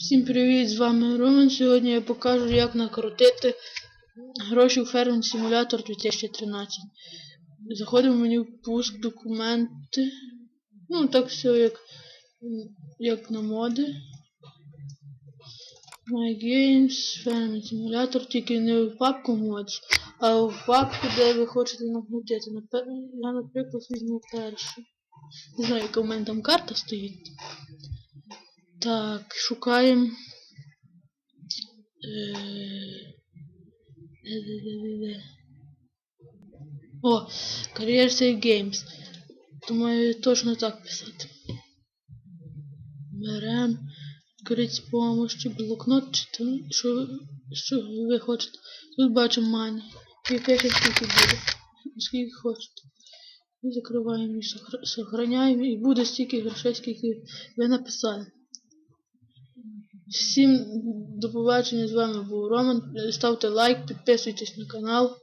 Всім привіт, з вами Роман. Сьогодні я покажу, як накрутити гроші у Farming Simulator 2013. Заходимо в меню пуск документи. Ну, так все як, як на моди. My Games, Farming Simulator, тільки не в папку Mods, а в папку, де ви хочете накрутити. Я, наприклад, візьму першу. Не знаю, яка в мене там карта стоїть. Так, шукаємо. Е. О, Career Save Games. Думаю, точно так писати. Берем. Говорить помощі, блокнот, чи що, що ви хочете. Тут бачимо мани. І скільки буде. Скільки хочете. І закриваємо і сохраняємо. І буде стільки грошей, скільки ви написали. Всім до побачення, з вами був Роман. Ставте лайк, підписуйтесь на канал.